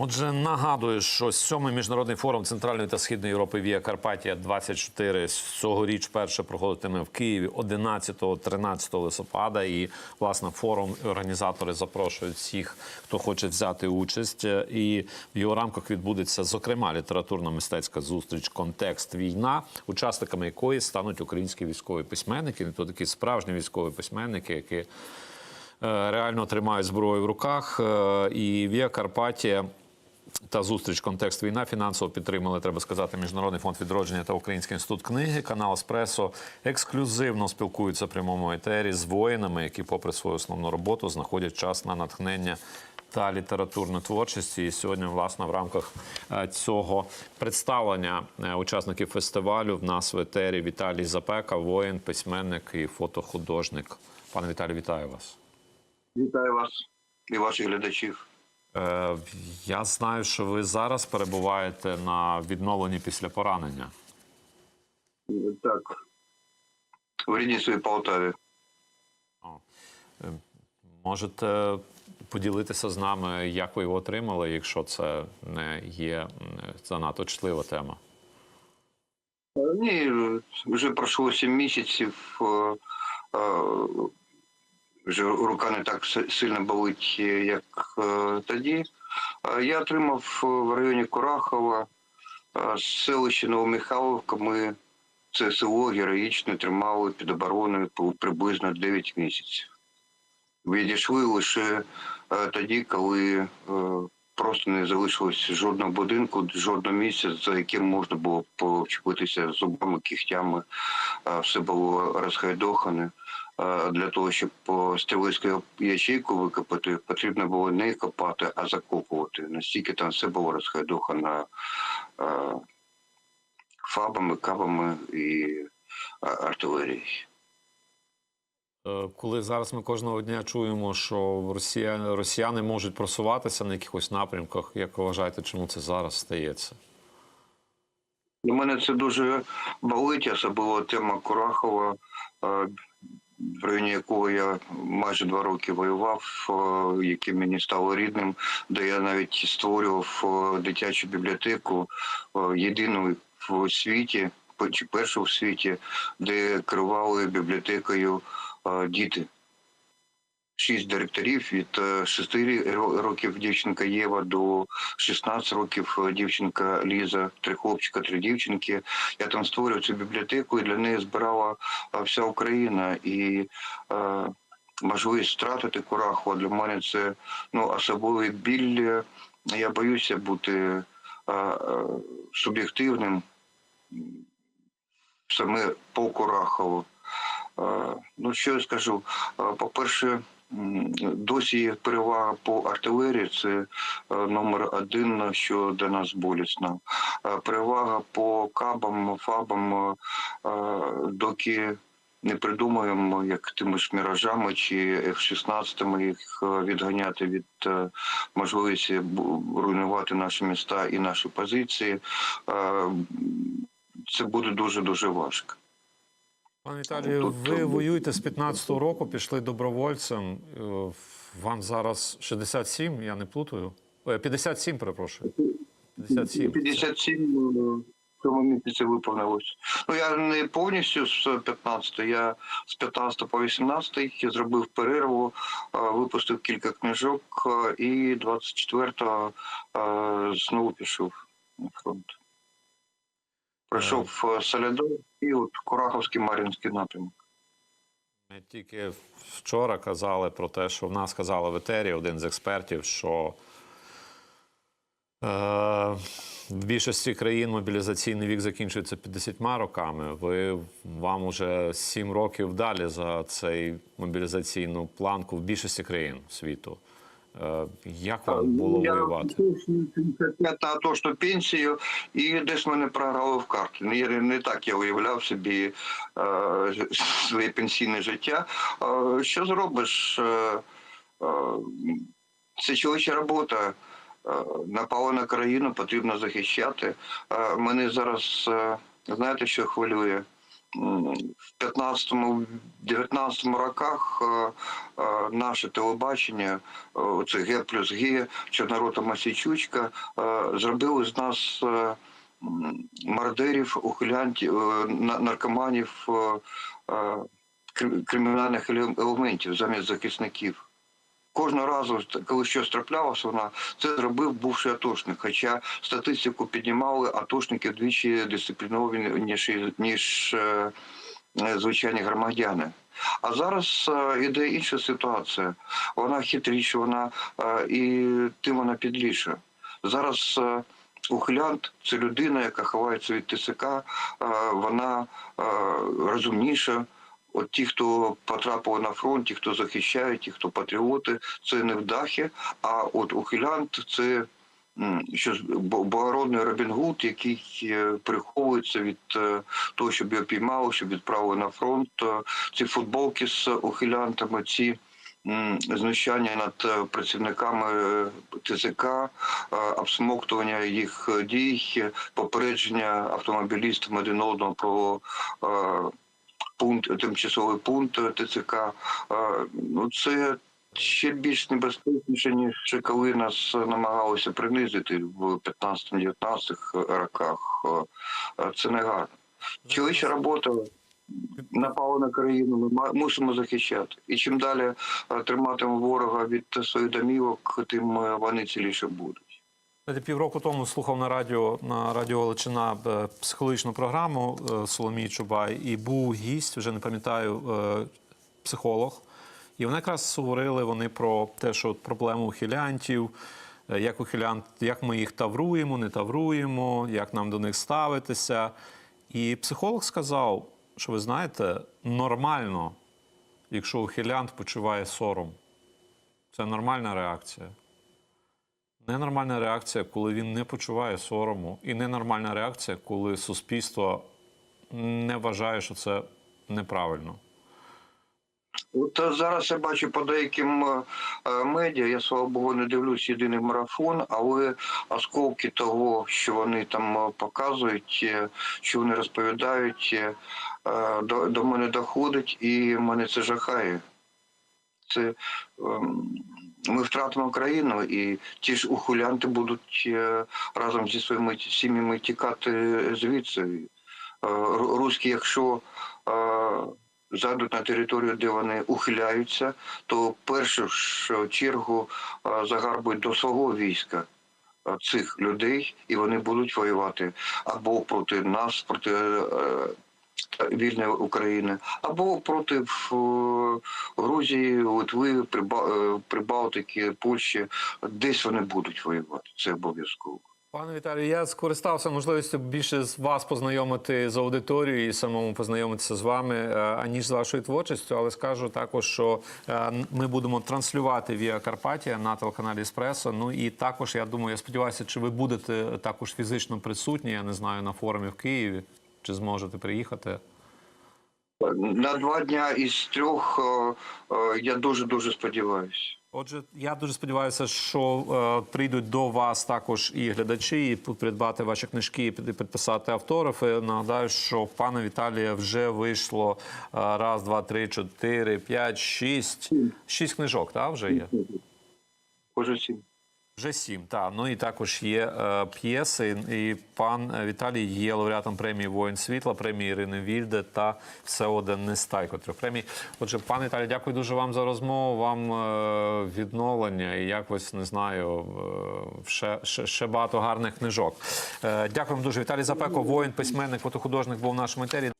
Отже, нагадую, що сьомий міжнародний форум Центральної та Східної Європи Вія Карпатія 24 цьогоріч перше проходитиме в Києві 11-13 листопада. І власне форум організатори запрошують всіх, хто хоче взяти участь. І в його рамках відбудеться зокрема літературно-мистецька зустріч Контекст війна, учасниками якої стануть українські військові письменники, не то такі справжні військові письменники, які е, реально тримають зброю в руках. Е, І Вія Карпатія та зустріч контекст війна фінансово підтримали, треба сказати, Міжнародний фонд відродження та Український інститут книги. Канал Еспресо ексклюзивно спілкуються в прямому етері з воїнами, які, попри свою основну роботу, знаходять час на натхнення. Та літературну творчість. І сьогодні, власне, в рамках е, цього представлення е, учасників фестивалю в нас в етері Віталій Запека, воїн, письменник і фотохудожник. Пане Віталій, вітаю вас. Вітаю вас і ваших глядачів. Е, Я знаю, що ви зараз перебуваєте на відновленні після поранення. Так. В рідній своїй Полтаві. Можете поділитися з нами, як ви його отримали, якщо це не є занадто чутлива тема. Е, Ні, вже пройшло 7 місяців. Е, е, Вже рука не так сильно болить, як е, тоді. Е, Я отримав е, в районі Курахова е, селище Новомихайловка. Ми це село героїчно тримали під обороною приблизно 9 місяців. Відійшли лише е, тоді, коли е, просто не залишилось жодного будинку, жодного місця, за яким можна було почепитися зубами, кігтями. Е, Все було розхайдохане. Для того, щоб по стрілецьку ячейку викопати, потрібно було не копати, а закопувати. Настільки там все було розхайдохано фабами, кабами і артилерією. Е, Коли зараз ми кожного дня чуємо, що росіяни, росіяни можуть просуватися на якихось напрямках, як ви вважаєте, чому це зараз стається? Для мене це дуже болить, особливо тема Курахова, е, в районі якого я майже два роки воював, е, яке мені стало рідним, де я навіть створював е, дитячу бібліотеку, е, єдину в світі, першу в світі, де керували бібліотекою діти. Шість директорів від 6 років дівчинка Єва до 16 років е, дівчинка Ліза, три хлопчика, три дівчинки. Я там створював цю бібліотеку, і для неї збирала е, вся Україна. І е, можливість втратити Курахова для мене це ну, особливий біль. Я боюся бути е, е, суб'єктивним саме по Курахову. Е, Ну, що я скажу? Е, По-перше, досі є перевага по артилерії, це е, номер один, що для нас болісно. Е, Перевага по кабам, фабам, е, доки не придумаємо, як тими ж міражами чи F-16 їх відганяти від можливості руйнувати наші міста і наші позиції. Це буде дуже дуже важко. Пане Віталію, Тут- ви воюєте з 15-го року, пішли добровольцем. Е, Вам зараз 67, я не плутаю. Е, 57, перепрошую. 57. 57 е, в цьому місяці виповнилось. Ну я не повністю з 15, я з 15 по 18 зробив перерву, е, випустив кілька книжок е, і 24-го е, знову пішов на фронт. Пройшов Солядор і от Кураховський Мар'їнський напрямок. Ми тільки вчора казали про те, що в нас казали в етері один з експертів, що е, в більшості країн мобілізаційний вік закінчується 50 роками. Ви вам уже 7 років далі за цей мобілізаційну планку в більшості країн світу. Е, як вам було Я воювати? на то, що пенсію, і десь мене програли в карти. Не, не так я уявляв собі е, своє пенсійне життя. Е, що зробиш? Е, е, це чоловіча робота. Е, напала на країну, потрібно захищати. Е, мене зараз, е, знаєте, що хвилює? В 15-19 роках е, е, наше телебачення, е, оце Г плюс Г, Чорнорота Масійчучка, е, зробили з нас м, мардерів, ухилянтів, на- наркоманів, кри- кримінальних елементів замість захисників. Кожного разу, коли щось траплялося, вона це зробив бувший атошник. Хоча статистику піднімали атошники вдвічі дисциплінованіші, ніж е, звичайні громадяни. А зараз е, іде інша ситуація. Вона хитріша, вона е, і тим вона підліша. Зараз ухилянт це людина, яка ховається від ТСК, вона розумніша. От ті, хто потрапили на фронт, ті, хто захищають, ті, хто патріоти, це не вдахи, а от ухилянт це щось благородний Робін який е, приховується від е, того, щоб його піймали, щоб відправили на фронт. Е, Ці футболки з ухилянтами, ці знущання над працівниками е, обсмоктування їх дій, попередження автомобілістам один одного про. Пункт, тимчасовий пункт ТЦК. Е, Ну, це ще більш небезпечніше, ніж коли нас намагалися принизити в 15-19 роках. Е, Це не гарно. Чоловіча робота напала на країну, ми мусимо захищати. І чим далі е, триматимемо ворога від своїх домівок, тим вони ціліше будуть. Півроку тому слухав на радіо на радіо Галичина е, психологічну програму е, Соломії Чубай, і був гість, вже не пам'ятаю, е, психолог. І вони якраз говорили вони про те, що проблему ухилянтів, як ухилянт, як ми їх тавруємо, не тавруємо, як нам до них ставитися. І психолог сказав, що ви знаєте, нормально, якщо ухилянт почуває сором. Це нормальна реакція. Ненормальна реакція, коли він не почуває сорому, і ненормальна реакція, коли суспільство не вважає, що це неправильно. От е, зараз я бачу по деяким е, е, медіа, я слава Богу не дивлюсь єдиний марафон, але осколки того, що вони там показують, що вони розповідають, до, до мене доходить і мене це жахає. Це ем, ми втратимо країну, і ті ж ухилянти будуть е, разом зі своїми сім'ями тікати звідси. Е, Руські, якщо е, зайдуть на територію, де вони ухиляються, то в першу чергу загарбують до свого війська цих людей, і вони будуть воювати або проти нас, проти вільної України, або проти е, Грузії, Литви, е, Прибалтики, Польщі. Десь вони будуть воювати. Це обов'язково. Пане Віталію, я скористався можливістю більше з вас познайомити з аудиторією і самому познайомитися з вами, е, аніж з вашою творчістю, але скажу також, що ми будемо транслювати Віа Карпатія на телеканалі Еспресо. Ну і також я думаю, я сподіваюся, чи ви будете також фізично присутні, я не знаю, на форумі в Києві, чи зможете приїхати. На два дня із трьох е, е, я дуже дуже сподіваюся. Отже, я дуже сподіваюся, що е, прийдуть до вас також і глядачі, і придбати ваші книжки, і підписати автографи. Нагадаю, що пана Віталія вже вийшло е, раз, два, три, чотири, п'ять, шість. Шість книжок, так, вже є? Кожен сім. Вже сім, так. Ну і також є е, п'єси. І пан е, Віталій є лауреатом премії Воїн світла, премії Ірини Вільде та Всевода Нестайко. Трьох премій. Отже, пане Віталій, дякую дуже вам за розмову. Вам е, відновлення і якось не знаю, е, ще, ще, ще багато гарних книжок. Е, дякуємо дуже. Віталій Запеко, воїн, письменник, фотохудожник був в нашому етері.